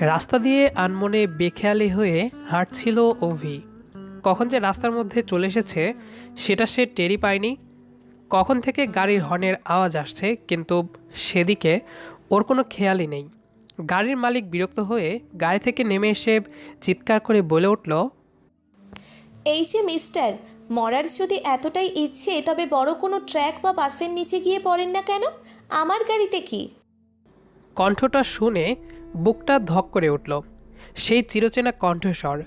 রাস্তা দিয়ে আনমনে বেখেয়ালি হয়ে হাঁটছিল অভি। কখন যে রাস্তার মধ্যে চলে এসেছে সেটা সে টেরি পায়নি। কখন থেকে গাড়ির হর্নের আওয়াজ আসছে কিন্তু সেদিকে ওর কোনো খেয়ালই নেই। গাড়ির মালিক বিরক্ত হয়ে গাড়ি থেকে নেমে এসে চিৎকার করে বলে উঠল এই যে মিস্টার মরার যদি এতটাই ইচ্ছে তবে বড় কোনো ট্র্যাক বা বাসের নিচে গিয়ে পড়েন না কেন? আমার গাড়িতে কি? কণ্ঠটা শুনে বুকটা ধক করে উঠল। সেই চিরচেনা কণ্ঠস্বর।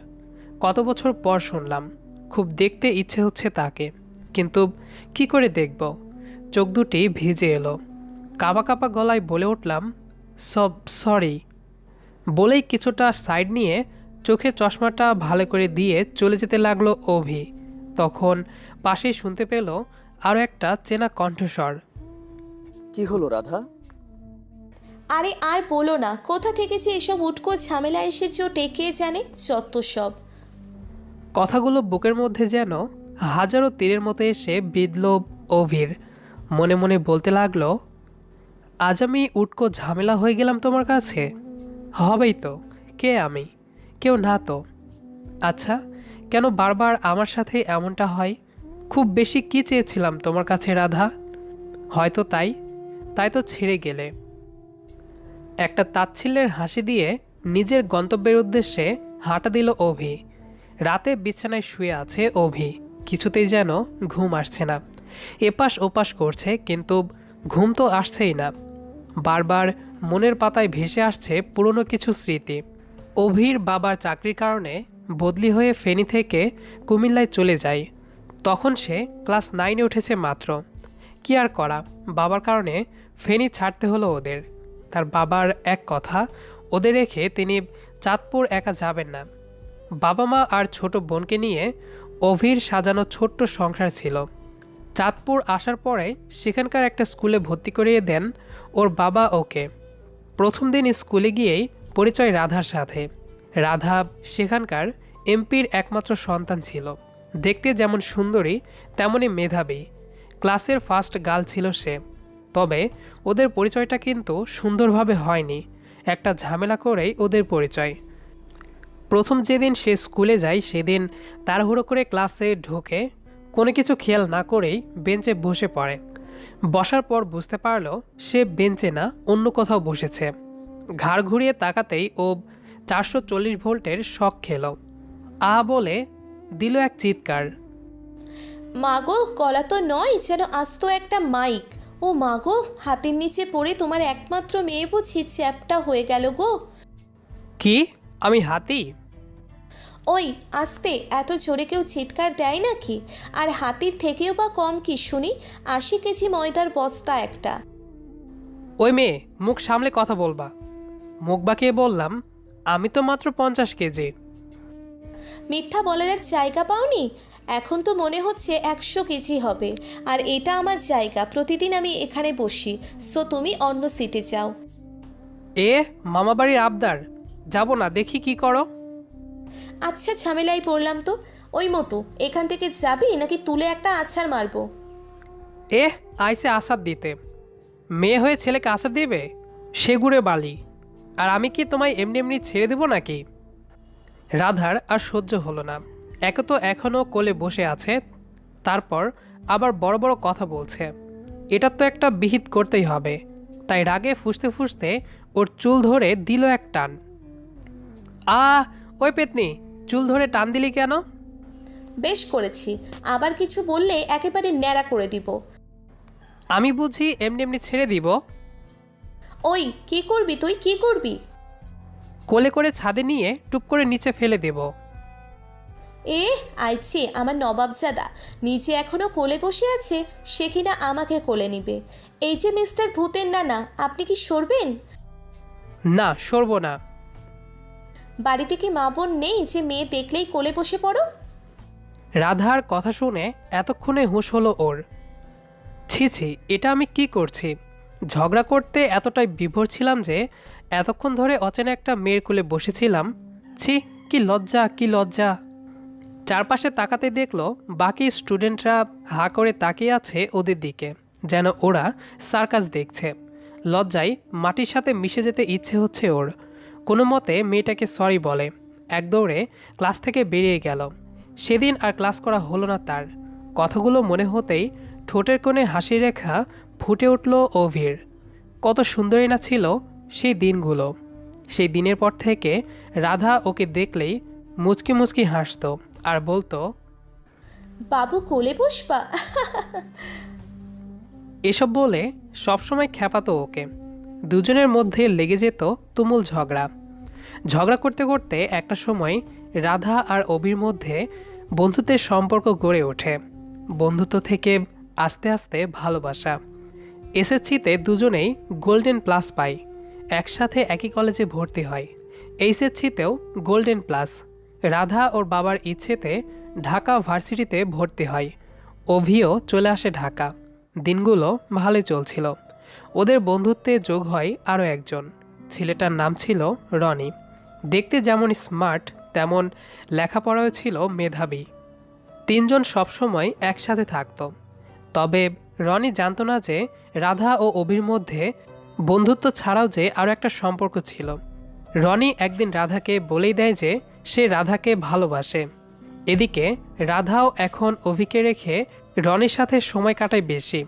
কত বছর পর শুনলাম। খুব দেখতে ইচ্ছে হচ্ছে তাকে। কিন্তু কি করে দেখব? চোখ দুটি ভিজে এলো। কাবা কাপা গলায় বলে উঠলাম, সব সরি। বলেই কিছুটা সাইড নিয়ে চোখে চশমাটা ভালো করে দিয়ে চলে যেতে লাগল অভি। তখন পাশেই শুনতে পেল আরও একটা চেনা কণ্ঠস্বর। কি হলো রাধা? আরে আর বলো না, কোথা থেকে যে এসব উটকো ঝামেলা এসেছ টেকে জানে? যত সব। কথাগুলো বুকের মধ্যে যেন হাজারো তীরের মতো এসে বিঁধল অভির। মনে মনে বলতে লাগল, আজ আমি উটকো ঝামেলা হয়ে গেলাম তোমার কাছে? হবেই তো, কে আমি? কেউ না তো। আচ্ছা কেন বারবার আমার সাথে এমনটা হয়? খুব বেশি কি চেয়েছিলাম তোমার কাছে, রাধা? হয়তো তাই তাই তো ছেড়ে গেলে। একটা তাচ্ছিল্যের হাসি দিয়ে নিজের গন্তব্যের উদ্দেশ্যে হাঁটা দিল অভি। রাতে বিছানায় শুয়ে আছে অভি। কিছুতেই যেন ঘুম আসছে না। এপাশ ওপাশ করছে, কিন্তু ঘুম তো আসছেই না। বারবার মনের পাতায় ভেসে আসছে পুরনো কিছু স্মৃতি। অভির বাবার চাকরির কারণে বদলি হয়ে ফেনী থেকে কুমিল্লায় চলে যায়। তখন সে ক্লাস নাইনে উঠেছে মাত্র। কি আর করা? বাবার কারণে ফেনী ছাড়তে হলো ওদের। তার বাবার এক কথা, ওদের রেখে তিনি চাঁদপুর একা যাবেন না। বাবা মা আর ছোট বোনকে নিয়ে অভির সাজানো ছোট্ট সংসার ছিল। চাঁদপুর আসার পরে সেখানকার একটা স্কুলে ভর্তি করিয়ে দেন ওর বাবা ওকে। প্রথম দিন স্কুলে গিয়েই পরিচয় রাধার সাথে। রাধা সেখানকার এমপির একমাত্র সন্তান ছিল। দেখতে যেমন সুন্দরী তেমনই মেধাবী। ক্লাসের ফার্স্ট গার্ল ছিল সে। তবে ওদের পরিচয়টা কিন্তু সুন্দরভাবে হয়নি। একটা ঝামেলা করেই ওদের পরিচয়। প্রথম যেদিন সে স্কুলে যায়, সেদিন তাড়াহুড়ো করে ক্লাসে ঢোকে, কোনো কিছু খেয়াল না করেই বেঞ্চে বসে পড়ে। বসার পর বুঝতে পারল সে বেঞ্চে না, অন্য কোথাও বসেছে। ঘাড় ঘুরিয়ে তাকাতেই ও চারশো চল্লিশ ভোল্টের শখ খেল। আ বলে দিল এক চিৎকার। মাগো, গলা তো নয়, যেন আস্ত একটা মাইক। ও মা গো হাতের নিচে পড়ে তোমার একমাত্র মেয়ে বুঝি চ্যাপটা হয়ে গেল গো। কি? আমি হাতি? ওই আস্তে এত জোরে কেউ চিৎকার দেয় নাকি? আর হাতির থেকেও বা কম কি শুনি? আশি কেজি ময়দার বস্তা একটা। ওই মেয়ে মুখ সামলে কথা বলবা। মুখ বাঁকিয়ে বললাম আমি তো মাত্র পঞ্চাশ কেজি। মিথ্যা বলার জায়গা পাওনি? এখন তো মনে হচ্ছে একশো কেজি হবে। আর এটা আমার জায়গা প্রতিদিন আমি এখানে বসি। সো তুমি অন্য সিটে যাও। এ মামাবাড়ির আবদার। যাব না দেখি কি করো। আচ্ছা ঝামেলায় পড়লাম তো। ওই মোটু এখান থেকে যাবি নাকি তুলে একটা আছাড় মারবো? এ আইসে আসাদ দিতে। মেয়ে হয়ে ছেলেকে আসাদ দিবে? সেগুড়ে বালি। আর আমি কি তোমায় এমনি এমনি ছেড়ে দেবো নাকি? রাধার আর সহ্য হলো না। একে তো এখনও কোলে বসে আছে তারপর আবার বড় বড় কথা বলছে। এটা তো একটা বিহিত করতেই হবে। তাই রাগে ফুসতে ফুসতে ওর চুল ধরে দিল এক টান। আ ওই পেতনি চুল ধরে টান দিলি কেন? বেশ করেছি আবার কিছু বললে একেবারে ন্যাড়া করে দিব। আমি বুঝি এমনি এমনি ছেড়ে দিব? ওই কি করবি তুই? কি করবি? কোলে করে ছাদে নিয়ে টুপ করে নিচে ফেলে দেব। এ আইছে আমার নবাবজাদা। নিচে এখনও কোলে বসে আছে সে কিনা আমাকে কোলে নিবে। এই যে মিস্টার ভূতের নানা আপনি কি সরবেন? না সরব না। বাড়িতে কি মা বোন নেই যে মেয়ে দেখলেই কোলে বসে পড়ো? রাধার কথা শুনে এতক্ষণে হুঁশ হলো ওর। ছি ছি এটা আমি কি করছি? ঝগড়া করতে এতটাই বিভোর ছিলাম যে এতক্ষণ ধরে অচেনা একটা মেয়ের কোলে বসেছিলাম। ছি কি লজ্জা কি লজ্জা। চারপাশে তাকাতে দেখল বাকি স্টুডেন্টরা হা করে তাকিয়ে আছে ওদের দিকে, যেন ওরা সার্কাস দেখছে। লজ্জায় মাটির সাথে মিশে যেতে ইচ্ছে হচ্ছে ওর। কোনো মতে মেয়েটাকে সরি বলে, এক দৌড়ে ক্লাস থেকে বেরিয়ে গেল। সেদিন আর ক্লাস করা হলো না তার। কথাগুলো মনে হতেই ঠোঁটের কোণে হাসি রেখা ফুটে উঠল অভির। কত সুন্দরী না ছিল সেই দিনগুলো। সেই দিনের পর থেকে রাধা ওকে দেখলেই মুচকি মুচকি হাসতো। আর বলতো বাবু কোলে বসবা? এসব বলে সবসময় খ্যাপাতো ওকে। দুজনের মধ্যে লেগে যেত তুমুল ঝগড়া। ঝগড়া করতে করতে একটা সময় রাধা আর অবির মধ্যে বন্ধুত্বের সম্পর্ক গড়ে ওঠে। বন্ধুত্ব থেকে আস্তে আস্তে ভালোবাসা। এসএসসিতে দুজনেই গোল্ডেন প্লাস পাই। একসাথে একই কলেজে ভর্তি হয়। এইচএসসিতেও গোল্ডেন প্লাস। রাধা ওর বাবার ইচ্ছেতে ঢাকা ভার্সিটিতে ভর্তি হয়। অভিও চলে আসে ঢাকা। দিনগুলো ভালোই চলছিল। ওদের বন্ধুত্বে যোগ হয় আরও একজন। ছেলেটার নাম ছিল রনি। দেখতে যেমন স্মার্ট, তেমন লেখাপড়াও ছিল মেধাবী। তিনজন সবসময় একসাথে থাকতো। তবে রনি জানতো না যে রাধা ও অভির মধ্যে বন্ধুত্ব ছাড়াও যে আরও একটা সম্পর্ক ছিল। রনি একদিন রাধাকে বলেই দেয় যে সে রাধাকে ভালোবাসে। এদিকে রাধাও এখন অভিকে রেখে রনির সাথে সময় কাটায় বেশি।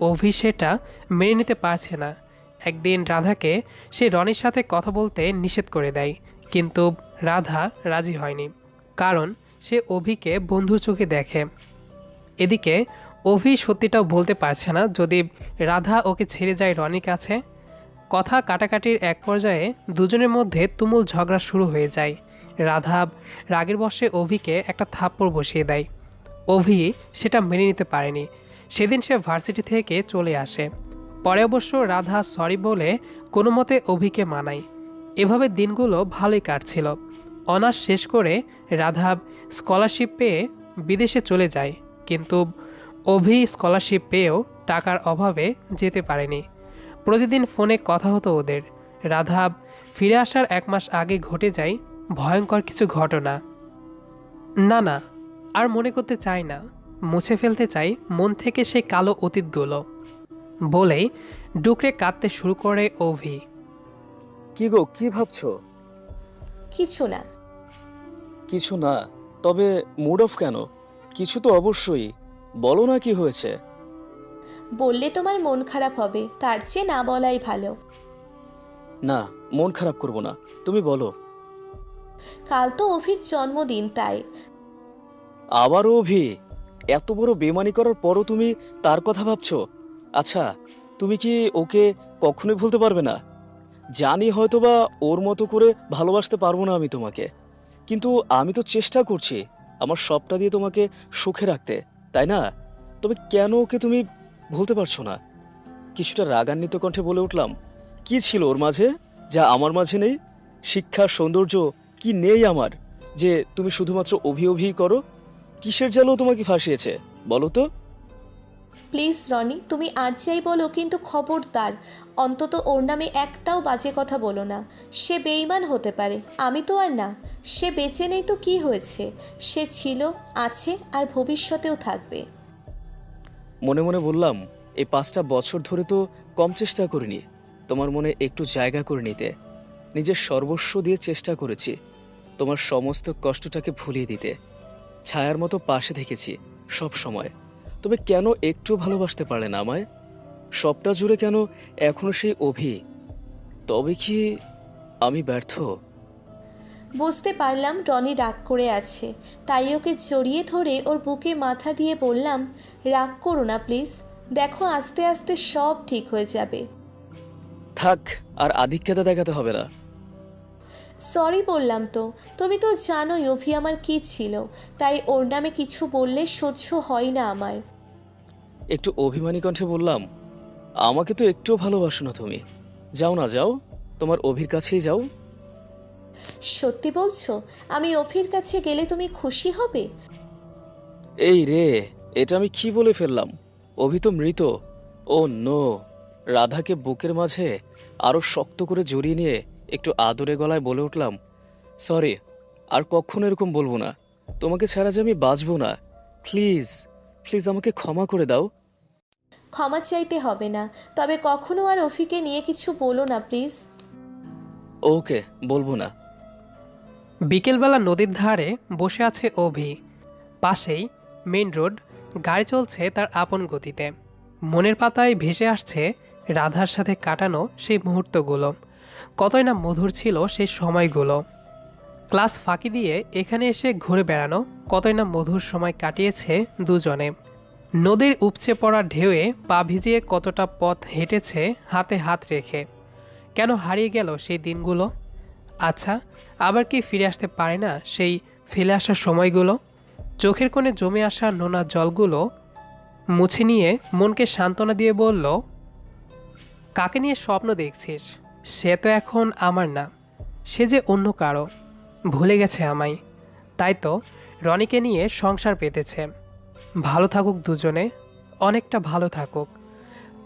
অভি সেটা মেনে নিতে পারছে না। একদিন রাধাকে সে রনির সাথে কথা বলতে নিষেধ করে দেয়, কিন্তু রাধা রাজি হয়নি। কারণ সে অভিকে বন্ধুর চোখে দেখে। এদিকে অভি সত্যিটাও বলতে পারছে না যদি রাধা ওকে ছেড়ে যায় রনির কাছে। কথা কাটাকাটির এক পর্যায়ে দুজনের মধ্যে তুমুল ঝগড়া শুরু হয়ে যায়। রাধা রাগের বশে অভিকে একটা থাপ্পড় বসিয়ে দেয়। অভি সেটা মেনে নিতে পারেনি। সেদিন সে ভার্সিটি থেকে চলে আসে। পরে অবশ্য রাধা সরি বলে কোনো মতে অভিকে মানায়। এভাবে দিনগুলো ভালোই কাটছিল। অনার্স শেষ করে রাধা স্কলারশিপ পেয়ে বিদেশে চলে যায়। কিন্তু অভি স্কলারশিপ পেয়েও টাকার অভাবে যেতে পারেনি। প্রতিদিন ফোনে কথা হতো ওদের। রাধা ফিরে আসার এক মাস আগে ঘটে যায় ভয়ঙ্কর কিছু ঘটনা। না না আর মনে করতে চাই না। মুছে ফেলতে চাই মন থেকে সেই কালো অতীতগুলো। বলেই ডুকরে কাঁদতে শুরু করে অভি। কি গো কি ভাবছ? কিছু না। কিছু না তবে মুড অফ কেন? কিছু তো অবশ্যই। বলো না কি হয়েছে। বললে তোমার মন খারাপ হবে তার চেয়ে না বলাই ভালো। না মন খারাপ করব না। তুমি বলো। কাল তো অভির জন্মদিন, তাই। আবারও অভি? এত বড় বেমানি করার পরও তুমি তার কথা ভাবছ? আচ্ছা তুমি কি ওকে কখনোই ভুলতে পারবে না? জানি হয়তোবা ওর মতো করে ভালোবাসতে পারব না আমি তোমাকে। কিন্তু আমি তো চেষ্টা করছি আমার সবটা দিয়ে তোমাকে সুখে রাখতে, তাই না? তবে কেন ওকে তুমি ভুলতে পারছ না? কিছুটা রাগান্বিত কণ্ঠে বলে উঠলাম, কি ছিল ওর মাঝে, যা আমার মাঝে নেই? শিক্ষা, সৌন্দর্য কি নেই আমার? যে তুমি শুধুমাত্র অভি অভি করো? কিসের জালও তোমাকে ফাঁসিয়েছে? বলো তো। প্লিজ রনি তুমি আর যাই বলো কিন্তু খবরদার। অন্তত ওর নামে একটাও বাজে কথা বলো না। সে বেইমান হতে পারে। আমি তো আর না। সে বেঁচে নেই তো কি হয়েছে? সে ছিল আছে আর ভবিষ্যতেও থাকবে। মনে মনে বললাম এই পাঁচটা বছর ধরে তো কম চেষ্টা করিনি। তোমার মনে একটু জায়গা করে নিতে। নিজের সর্বস্ব দিয়ে চেষ্টা করেছি। তোমার সমস্ত কষ্টটাকে ভুলিয়ে দিতে। ছায়ার মতো পাশে থেকেছি সব সময়। তবে কেন একটু ভালোবাসতে পারে না আমায়? সবটা জুড়ে কেন এখনও সেই অভি? তবে কি আমি ব্যর্থ? বুঝতে পারলাম টনি রাগ করে আছে। তাই ওকে জড়িয়ে ধরে ওর বুকে মাথা দিয়ে বললাম রাগ করো না প্লিজ। দেখো আস্তে আস্তে সব ঠিক হয়ে যাবে। থাক আর আধিক্যতা দেখাতে হবে না। সরি বললাম তো। তুমি তো জানোই অভি আমার কি ছিল। তাই ওর নামে কিছু বললে সহ্য হয় না আমার। একটু অভিমানী কণ্ঠে বললাম আমাকে তো একটু ভালোবাসো না তুমি। যাও না যাও। তোমার অভির কাছেই যাও। সত্যি বলছো? আমি অভির কাছে গেলে তুমি খুশি হবে? এই রে এটা আমি কি বলে ফেললাম? অভি তো মৃত। Oh no. রাধাকে বুকের মাঝে আরও শক্ত করে জড়িয়ে নিয়ে একটু আদরে গলায় বলে উঠলাম সরি আর কখনো এরকম বলব না। তোমাকে ছাড়া যে আমি বাঁচবো না। প্লিজ প্লিজ আমাকে ক্ষমা করে দাও। ক্ষমা চাইতে হবে না। তবে কখনো আর অভিকে নিয়ে কিছু বলো না প্লিজ। ওকে বলব না। বিকেলবেলা নদীর ধারে বসে আছে অভি। পাশেই মেন রোড গাড়ি চলছে তার আপন গতিতে। মনের পাতায় ভেসে আসছে রাধার সাথে কাটানো সেই মুহূর্তগুলো। কতই না মধুর ছিল সেই সময়গুলো। ক্লাস ফাঁকি দিয়ে এখানে এসে ঘুরে বেড়ানো কতই না মধুর সময় কাটিয়েছে দুজনে। নদীর উপচে পড়া ঢেউয়ে পা ভিজিয়ে কতটা পথ হেঁটেছে হাতে হাত রেখে। কেন হারিয়ে গেল সেই দিনগুলো? আচ্ছা আবার কি ফিরে আসতে পারে না সেই ফেলে আসার সময়গুলো? চোখের কোণে জমে আসা নোনা জলগুলো মুছে নিয়ে মনকে সান্ত্বনা দিয়ে বলল, কাকে নিয়ে স্বপ্ন দেখছিস? সে তো এখন আমার না সে যে অন্য কারও। ভুলে গেছে আমায়। তাই তো রনিকে নিয়ে সংসার পেতেছে। ভালো থাকুক দুজনে অনেকটা ভালো থাকুক।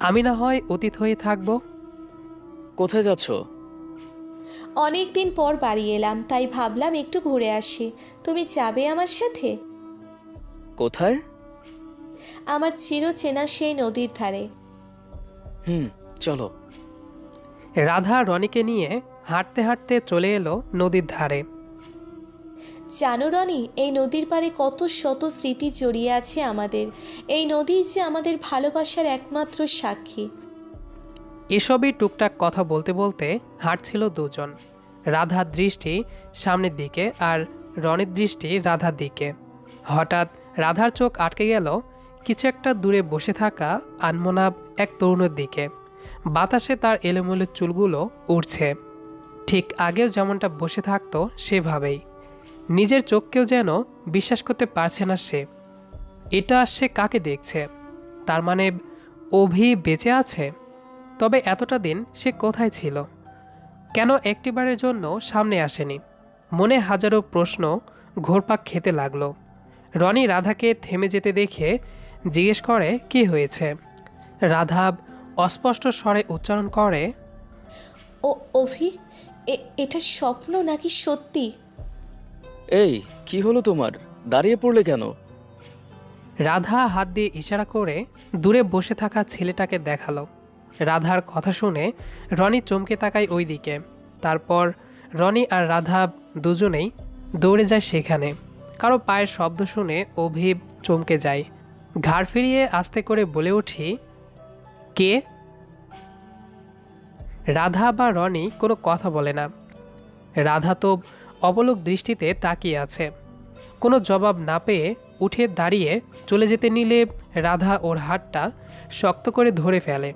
আমি না হয় অতীত হয়ে থাকব। কোথায় যাচ্ছ? অনেক দিন পর বাড়ি এলাম তাই ভাবলাম একটু ঘুরে আসি। তুমি যাবে আমার সাথে? কোথায়? আমার চিরচেনা সেই নদীর ধারে। হুম চলো। রাধা রনিকে নিয়ে হাঁটতে হাঁটতে চলে এলো নদীর ধারে। জানো রনি এই নদীর পারে কত শত স্মৃতি জড়িয়ে আছে আমাদের। এই নদীই যে আমাদের ভালোবাসার একমাত্র সাক্ষী। এসবই টুকটাক কথা বলতে বলতে হাঁটছিল দুজন। রাধার দৃষ্টি সামনের দিকে আর রনির দৃষ্টি রাধার দিকে। হঠাৎ রাধার চোখ আটকে গেল কিছু একটা দূরে বসে থাকা আনমনাব এক তরুণের দিকে। বাতাসে তার এলোমেলো চুলগুলো উড়ছে। ঠিক আগেও যেমনটা বসে থাকতো, সেভাবেই। নিজের চোখকেও যেন বিশ্বাস করতে পারছে না সে। এটা সে কাকে দেখছে? তার মানে অভি বেঁচে আছে? তবে এতটা দিন সে কোথায় ছিল? কেন একটিবারের জন্য সামনে আসেনি? মনে হাজারো প্রশ্ন ঘোরপাক খেতে লাগল। রনি রাধাকে থেমে যেতে দেখে জিজ্ঞেস করে, কি হয়েছে? রাধা অস্পষ্ট স্বরে উচ্চারণ করে ও অভি এ- এটা স্বপ্ন নাকি সত্যি? এই কি হলো তোমার? দাঁড়িয়ে পড়লে কেন? রাধা হাত দিয়ে ইশারা করে দূরে বসে থাকা ছেলেটাকে দেখাল। রাধার কথা শুনে রনি চমকে তাকায় ওই দিকে তারপর রনি আর রাধা দুজনেই দৌড়ে যায় সেখানে। কারও পায়ের শব্দ শুনে অভিব চমকে যায়। ঘাড় ফিরিয়ে আস্তে করে বলে উঠি কে? রাধা বা রনি কোনো কথা বলে না। রাধা তো অবলোক দৃষ্টিতে তাকিয়ে আছে। কোনো জবাব না পেয়ে উঠে দাঁড়িয়ে চলে যেতে নিলে রাধা ওর হাতটা শক্ত করে ধরে ফেলে।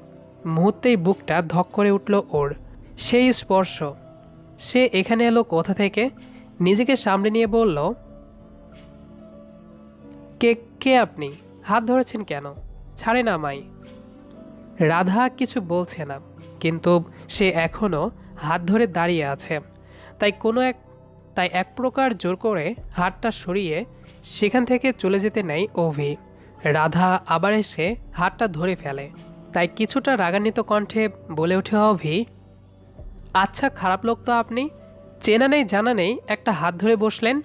মুহূর্তেই বুকটা ধক করে উঠল ওর। সেই স্পর্শ। সে এখানে এলো কোথা থেকে? নিজেকে সামনে নিয়ে বলল, কে কে আপনি? হাত ধরেছেন কেন? ছাড়ে না মাই রাধা কিছু বলছে না, কিন্তু সে এখনও হাত ধরে দাঁড়িয়ে আছে। তাই কোনো এক, তাই এক প্রকার জোর করে হাতটা সরিয়ে সেখান থেকে চলে যেতে নেয় অভি। রাধা আবার এসে হাতটা ধরে ফেলে। তাই কিছুটা রাগান্বিত কণ্ঠে বলে ওঠে, অভি আচ্ছা খারাপ লোক তো আপনি। চেনা নেই, জানা নেই, একটা হাত ধরে বসলেন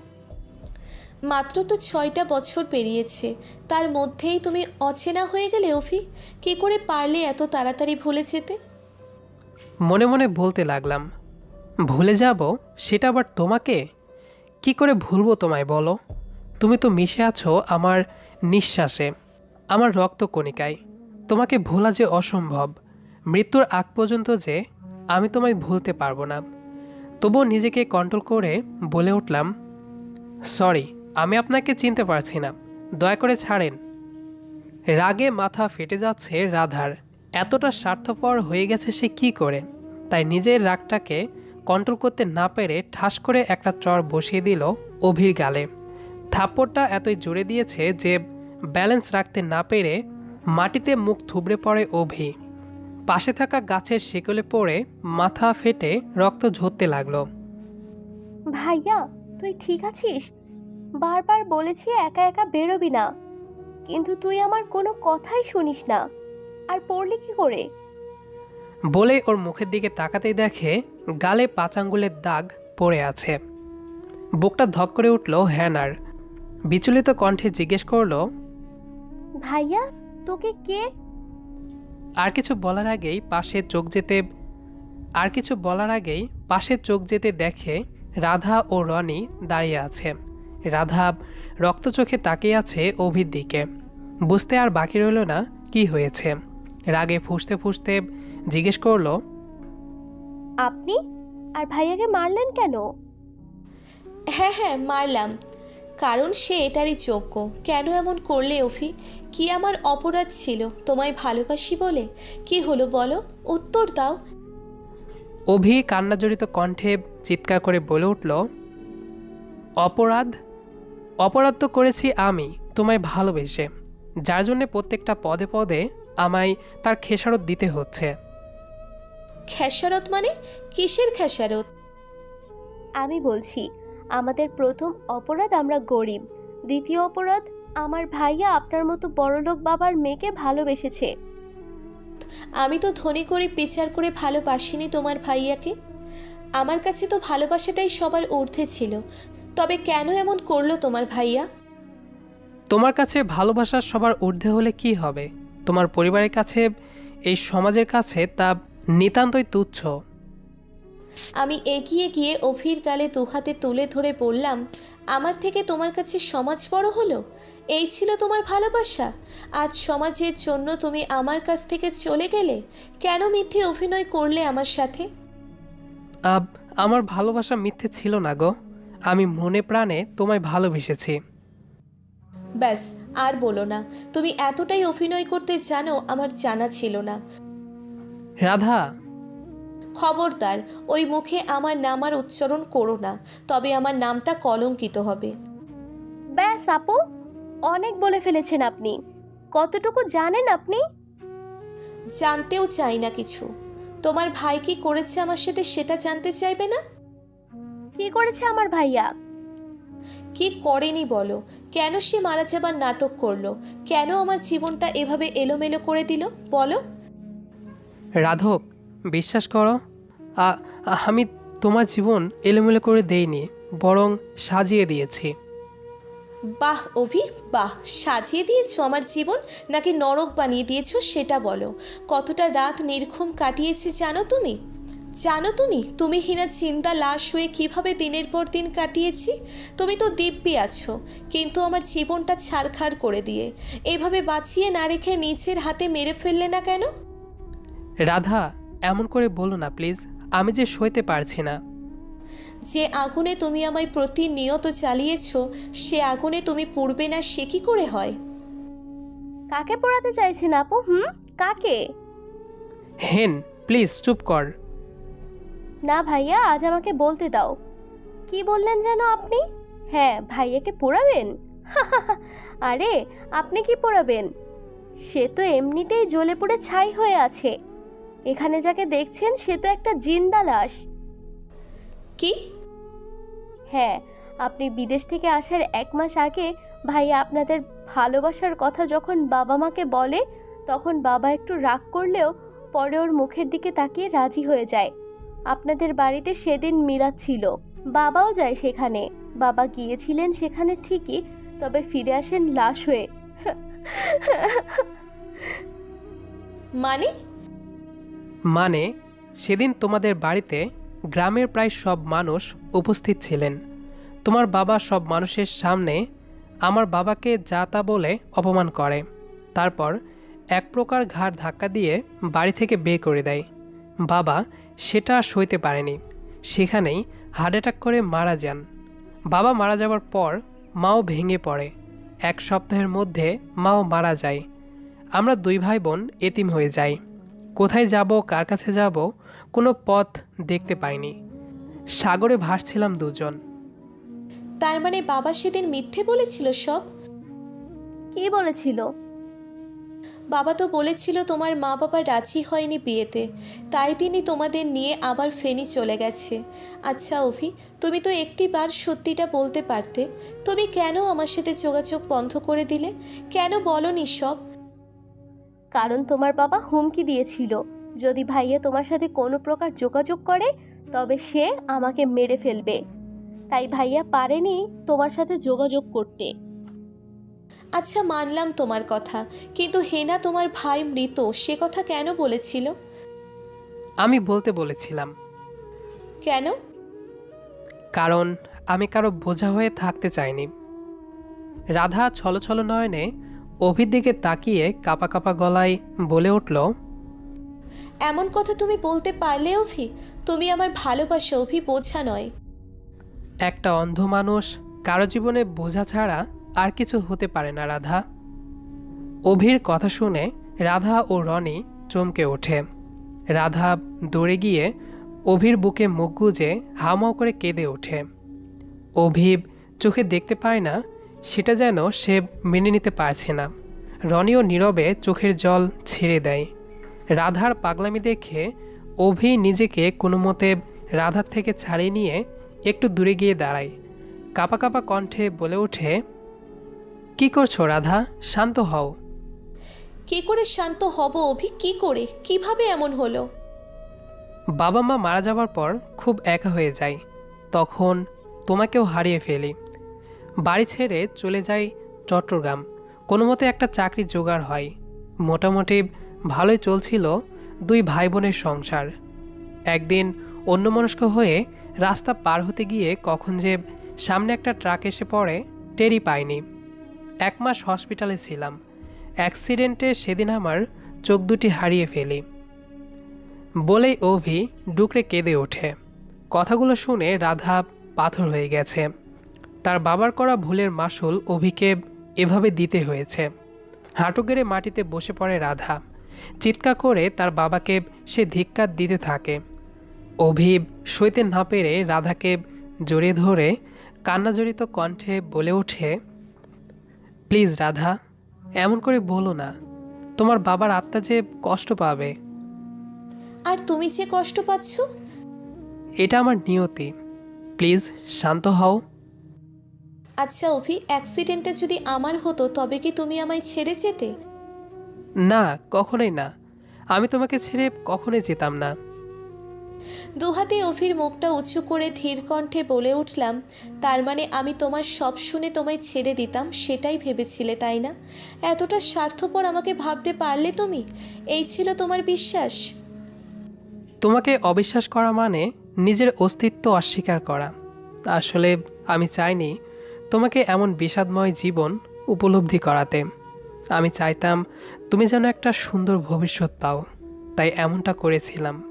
মাত্র তো ছয়টা বছর পেরিয়েছে। তার মধ্যেই তুমি অচেনা হয়ে গেলে, অফি? কি করে পারলে এত তাড়াতাড়ি ভুলে যেতে? মনে মনে বলতে লাগলাম, ভুলে যাব? সেটা আবার তোমাকে? কি করে ভুলবো তোমায় বলো? তুমি তো মিশে আছো আমার নিঃশ্বাসে, আমার রক্তকণিকায়। তোমাকে ভোলা যে অসম্ভব, মৃত্যুর আগ পর্যন্ত যে আমি তোমায় ভুলতে পারব না। তবুও নিজেকে কন্ট্রোল করে বলে উঠলাম সরি আমি আপনাকে চিনতে পারছি না। দয়া করে ছাড়েন। রাগে মাথা ফেটে যাচ্ছে রাধার। এতটা স্বার্থপর হয়ে গেছে সে কি করে? তাই নিজের রাগটাকে কন্ট্রোল করতে না পেরে ঠাস করে একটা চর বসিয়ে দিল অভির গালে। থাপ্পড়টা এতই জোরে দিয়েছে যে ব্যালেন্স রাখতে না পেরে মাটিতে মুখ থুবড়ে পড়ে অভি। পাশে থাকা গাছের শিকলে পড়ে মাথা ফেটে রক্ত ঝরতে লাগল। ভাইয়া, তুই ঠিক আছিস? বারবার বলেছি একা একা বেরোবি না। কিন্তু তুই আমার কোনো কথাই শুনিস না। আর পড়লি কি করে? বলে ওর মুখের দিকে তাকাতেই দেখে গালে পাঁচ আঙ্গুলের দাগ পড়ে আছে। বুকটা ধক করে উঠল হ্যানার। বিচলিত কণ্ঠে জিজ্ঞেস করল ভাইয়া তোকে কে? আর কিছু বলার আগেই পাশে চোখ যেতে আর কিছু বলার আগেই পাশে চোখ যেতে দেখে রাধা ও রনি দাঁড়িয়ে আছে। রাধা রক্ত চোখে তাকিয়ে আছে অভির দিকে। বুঝতে আর বাকি রইল না কি হয়েছে। রাগে ফুসতে ফুসতে জিজ্ঞেস করল আপনি? আর ভাইয়াকে মারলেন কেন? হ্যাঁ হ্যাঁ মারলাম। কারণ সে এটারই যোগ্য। কেন এমন করলে অফি কি আমার অপরাধ ছিল? তোমায় ভালোবাসি বলে? কি হলো বলো? উত্তর দাও। অভি কান্নাজড়িত কণ্ঠে চিৎকার করে বলে উঠল অপরাধ? অপরাধ তো করেছি আমি তোমায় ভালোবেসে। যার জন্যে প্রত্যেকটা পদে পদে আমায় তার খেসারত দিতে হচ্ছে। খেসারত মানে? কিসের খেসারত? আমি বলছি আমাদের প্রথম অপরাধ আমরা গরিব। দ্বিতীয় অপরাধ আমার ভাইয়া আপনার মতো বড়লোক বাবার মেয়েকে ভালোবেসেছে। আমি তো ধনী করে বিচার করে ভালোবাসিনি তোমার ভাইয়াকে। আমার কাছে তো ভালোবাসাটাই সবার ঊর্ধ্বে ছিল। তবে কেন এমন করল তোমার ভাইয়া? তোমার কাছে ভালোবাসা সবার ঊর্ধ্বে হলে কি হবে? তোমার পরিবারের কাছে এই সমাজের কাছে তা নিতান্তই তুচ্ছ। আমি এগিয়ে গিয়ে অভির গালে দুহাতে তুলে ধরে বললাম আমার থেকে তোমার কাছে সমাজ বড় হলো? এই ছিল তোমার ভালোবাসা? আজ সমাজের জন্য তুমি আমার কাছ থেকে চলে গেলে? কেন মিথ্যে অভিনয় করলে আমার সাথে? আব আমার ভালোবাসা মিথ্যে ছিল না গো। আমি মনে প্রাণে তোমায় ভালোবেসেছি। ব্যাস আর বলো না। তুমি এতটাই অভিনয় করতে জানো আমার জানা ছিল না। রাধা! খবরদার ওই মুখে আমার নাম আর উচ্চারণ করো না তবে আমার নামটা কলঙ্কিত হবে। ব্যাস আপু অনেক বলে ফেলেছেন আপনি। কতটুকু জানেন আপনি? জানতেও চাই না কিছু। তোমার ভাই কি করেছে আমার সাথে সেটা জানতে চাইবে না? কি করেছে আমার ভাইয়া? কি করেনি বলো? কেন সে মারা যাবার নাটক করল? কেন আমার জীবনটা এভাবে এলোমেলো করে দিল? বলো। রাধক বিশ্বাস করো আ- আমি তোমার জীবন এলোমেলো করে দেইনি বরং সাজিয়ে দিয়েছি। বাহ অভি বাহ সাজিয়ে দিয়েছ আমার জীবন? নাকি নরক বানিয়ে দিয়েছ সেটা বলো। কতটা রাত নির্ঘুম কাটিয়েছি জানো তুমি? জানো তুমি? তুমি হিনা চিন্তা লাশ হয়ে কীভাবে দিনের পর দিন কাটিয়েছি? তুমি তো দিব্যি আছো কিন্তু আমার জীবনটা ছাড়খাড় করে দিয়ে। এভাবে বাঁচিয়ে না রেখে নিচের হাতে মেরে ফেললে না কেন? রাধা এমন করে বলো না প্লিজ আমি যে সইতে পারছি না। যে আগুনে তুমি আমায় প্রতিনিয়ত চালিয়েছ সে আগুনে তুমি পড়বে না সে কি করে হয়? কাকে পড়াতে চাইছেন আপু হুম? কাকে? হেন প্লিজ চুপ কর। না ভাইয়া আজ আমাকে বলতে দাও। কি বললেন যেন আপনি? হ্যাঁ ভাইয়াকে পোড়াবেন? আরে আপনি কি পোড়াবেন? সে তো এমনিতেই জ্বলে পুড়ে ছাই হয়ে আছে। এখানে যাকে দেখছেন সে তো একটা জিন্দা লাশ কি? হ্যাঁ আপনি বিদেশ থেকে আসার এক মাস আগে ভাইয়া আপনাদের ভালোবাসার কথা যখন বাবা মাকে বলে তখন বাবা একটু রাগ করলেও পরে ওর মুখের দিকে তাকিয়ে রাজি হয়ে যায়। আপনাদের বাড়িতে সেদিন মিলাদ ছিল। বাবাও যায় সেখানে। বাবা গিয়েছিলেন সেখানে ঠিকই তবে ফিরে আসেন লাশ হয়ে। মানে? মানে সেদিন তোমাদের বাড়িতে গ্রামের প্রায় সব মানুষ উপস্থিত ছিলেন। তোমার বাবা সব মানুষের সামনে আমার বাবাকে যা তা বলে অপমান করে। তারপর এক প্রকার ঘাড় ধাক্কা দিয়ে বাড়ি থেকে বের করে দেয়। বাবা সেটা আর সইতে পারেনি। সেখানেই হার্ট অ্যাটাক করে মারা যান। বাবা মারা যাওয়ার পর মাও ভেঙে পড়ে। এক সপ্তাহের মধ্যে মাও মারা যায়। আমরা দুই ভাই বোন এতিম হয়ে যাই। কোথায় যাব কার কাছে যাব কোনো পথ দেখতে পাইনি। সাগরে ভাসছিলাম দুজন। তার মানে বাবা সেদিন মিথ্যে বলেছিল সব? কি বলেছিল? বাবা তো বলেছিল তোমার মা বাবা রাজি হয়নি বিয়েতে, তাই তিনি তোমাদের নিয়ে আবার ফেনি চলে গেছে। আচ্ছা অভি, তুমি তো একটি বার সত্যিটা বলতে পারতে। তুমি কেন আমার সাথে যোগাযোগ বন্ধ করে দিলে? কেন বলনি সব? কারণ তোমার বাবা হুমকি দিয়েছিল। যদি ভাইয়া তোমার সাথে কোনো প্রকার যোগাযোগ করে, তবে সে আমাকে মেরে ফেলবে। তাই ভাইয়া পারেনি তোমার সাথে যোগাযোগ করতে। আচ্ছা মানলাম তোমার কথা কিন্তু হেনা তোমার ভাই মৃত সে কথা কেন বলেছিল? আমি বলতে বলেছিলাম। কেন? কারণ আমি কারও বোঝা হয়ে থাকতে চাইনি। রাধা ছলছল নয়নে অভির দিকে তাকিয়ে কাপা কাপা গলায় বলে উঠল এমন কথা তুমি বলতে পারলে অভি? তুমি আমার ভালোবাসা অভি বোঝা নয়। একটা অন্ধ মানুষ কারও জীবনে বোঝা ছাড়া আর কিছু হতে পারে না, রাধা। অভির কথা শুনে রাধা ও রনি চমকে ওঠে। রাধা দৌড়ে গিয়ে অভির বুকে মুখ গুজে হাওমাও করে কেঁদে ওঠে। অভিব চোখে দেখতে পায় না, সেটা যেন সে মেনে নিতে পারছে না। রনিও নীরবে চোখের জল ছেড়ে দেয়। রাধার পাগলামি দেখে অভি নিজেকে কোনো মতে রাধার থেকে ছাড়িয়ে নিয়ে একটু দূরে গিয়ে দাঁড়ায়। কাপা কাপা কণ্ঠে বলে ওঠে কি করছ রাধা? শান্ত হও। কি করে শান্ত হব অভি? কি করে? কীভাবে এমন হলো? বাবা মা মারা যাওয়ার পর খুব একা হয়ে যাই। তখন তোমাকেও হারিয়ে ফেলি। বাড়ি ছেড়ে চলে যাই চট্টগ্রাম। কোনো মতে একটা চাকরি জোগাড় হয়। মোটামুটি ভালোই চলছিল দুই ভাই বোনের সংসার। একদিন অন্যমনস্ক হয়ে রাস্তা পার হতে গিয়ে কখন যে সামনে একটা ট্রাক এসে পড়ে টেরি পাইনি। এক মাস হসপিটালে ছিলাম। অ্যাক্সিডেন্টে সেদিন আমার চোখ দুটি হারিয়ে ফেলি। বলেই অভি ডুকরে কেঁদে ওঠে। কথাগুলো শুনে রাধা পাথর হয়ে গেছে। তার বাবার করা ভুলের মাসুল অভিকে এভাবে দিতে হয়েছে। হাঁটু গেড়ে মাটিতে বসে পড়ে রাধা। চিৎকার করে তার বাবাকে সে ধিক্কার দিতে থাকে। অভিব সইতে না পেরে রাধাকে জড়িয়ে ধরে কান্নাজড়িত কণ্ঠে বলে ওঠে প্লিজ রাধা এমন করে বলো না। তোমার বাবার আত্মা যে কষ্ট পাবে। আর তুমি যে কষ্ট পাচ্ছ? এটা আমার নিয়তি। প্লিজ শান্ত হও। আচ্ছা অভি অ্যাক্সিডেন্টটা যদি আমার হতো তবে কি তুমি আমায় ছেড়ে যেতে? না কখনোই না। আমি তোমাকে ছেড়ে কখনোই যেতাম না। দুহাতে অভির মুখটা উঁচু করে ধীর কণ্ঠে বলে উঠলাম, তার মানে আমি তোমার সব শুনে তোমায় ছেড়ে দিতাম? সেটাই ভেবেছিলে, তাই না? এতটা স্বার্থপর আমাকে ভাবতে পারলে তুমি? এই ছিল তোমার বিশ্বাস? তোমাকে অবিশ্বাস করা মানে নিজের অস্তিত্ব অস্বীকার করা। আসলে আমি চাইনি তোমাকে এমন বিষাদময় জীবন উপলব্ধি করাতে। আমি চাইতাম তুমি যেন একটা সুন্দর ভবিষ্যৎ পাও, তাই এমনটা করেছিলাম।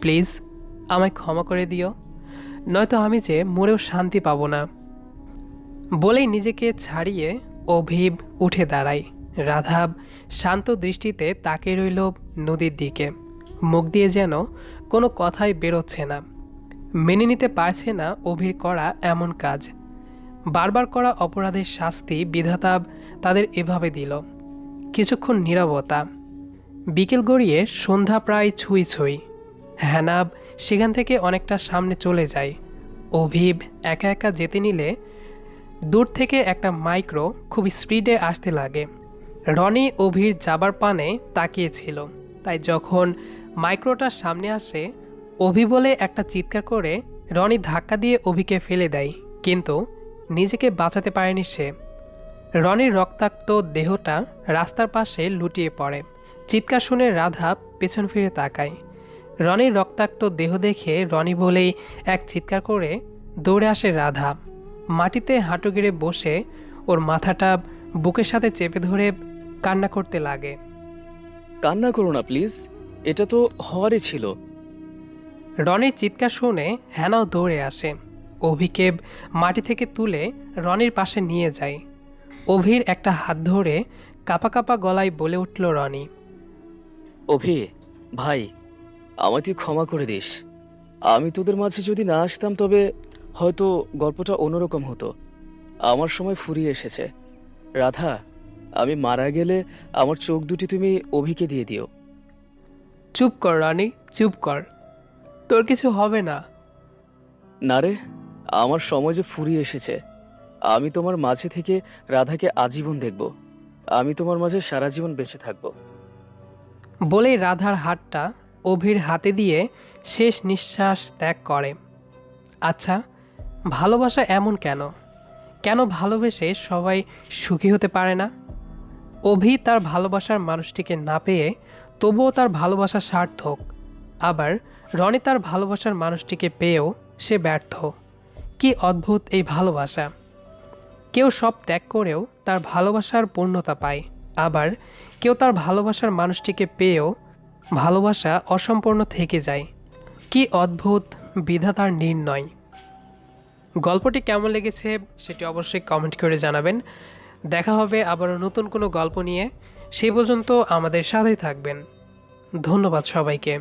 প্লিজ, আমায় ক্ষমা করে দিও। নয়তো আমি যে মরেও শান্তি পাবো না। বলেই নিজেকে ছাড়িয়ে অভিব উঠে দাঁড়ায়। রাধাব শান্ত দৃষ্টিতে তাকে রইল নদীর দিকে। মুখ দিয়ে যেন কোনো কথাই বেরোচ্ছে না। মেনে নিতে পারছে না অভির করা এমন কাজ। বারবার করা অপরাধের শাস্তি বিধাতা তাদের এভাবে দিল। কিছুক্ষণ নীরবতা। বিকেল গড়িয়ে সন্ধ্যা প্রায় ছুঁই ছুঁই। হ্যানাব সেখান থেকে অনেকটা সামনে চলে যায়। অভিব একা একা যেতে নিলে দূর থেকে একটা মাইক্রো খুব স্পিডে আসতে লাগে। রনি অভির যাবার পানে তাকিয়েছিল, তাই যখন মাইক্রোটা সামনে আসে, অভি বলে একটা চিৎকার করে রনি ধাক্কা দিয়ে অভিকে ফেলে দেয়, কিন্তু নিজেকে বাঁচাতে পারেনি সে। রনির রক্তাক্ত দেহটা রাস্তার পাশে লুটিয়ে পড়ে। চিৎকার শুনে রাধা পেছন ফিরে তাকায়। রনির রক্তাক্ত দেহ দেখে রনি বলেই এক চিৎকার করে দৌড়ে আসে রাধা। মাটিতে হাঁটু গেড়ে বসে ওর মাথাটা বুকের সাথে চেপে ধরে কান্না করতে লাগে। কান্না করো না প্লিজ। এটা তো হওয়ারই ছিল। রনির চিৎকার শুনে হ্যানাও দৌড়ে আসে। অভিকে মাটি থেকে তুলে রনির পাশে নিয়ে যায়। অভির একটা হাত ধরে কাপা কাপা গলায় বলে উঠল রনি। অভি ভাই আমায় তুই ক্ষমা করে দিস। আমি তোদের মাঝে যদি না আসতাম তবে হয়তো গল্পটা অন্যরকম হতো। আমার সময় ফুরিয়ে এসেছে। রাধা আমি মারা গেলে আমার চোখ দুটি তুমি অভিকে দিয়ে দিও। চুপ কর রনি চুপ কর। তোর কিছু হবে না। না রে আমার সময় যে ফুরিয়ে এসেছে। আমি তোমার মাঝে থেকে রাধাকে আজীবন দেখব। আমি তোমার মাঝে সারা জীবন বেঁচে থাকব। বলেই রাধার হাতটা অভির হাতে দিয়ে শেষ নিঃশ্বাস ত্যাগ করে। আচ্ছা ভালোবাসা এমন কেন? কেন ভালোবেসে সবাই সুখী হতে পারে না? অভি তার ভালোবাসার মানুষটিকে না পেয়ে তবুও তার ভালোবাসা সার্থক। আবার রনি তার ভালোবাসার মানুষটিকে পেয়েও সে ব্যর্থ। কি অদ্ভুত এই ভালোবাসা! কেউ সব ত্যাগ করেও তার ভালোবাসার পূর্ণতা পায়। আবার কেউ তার ভালোবাসার মানুষটিকে পেয়েও ভালোবাসা অসম্পূর্ণ থেকে যায়। কি অদ্ভুত বিধাতার নির্ণয়। গল্পটি কেমন লেগেছে সেটি অবশ্যই কমেন্ট করে জানাবেন। দেখা হবে আবারও নতুন কোনো গল্প নিয়ে। সে পর্যন্ত আমাদের সাথেই থাকবেন। ধন্যবাদ সবাইকে।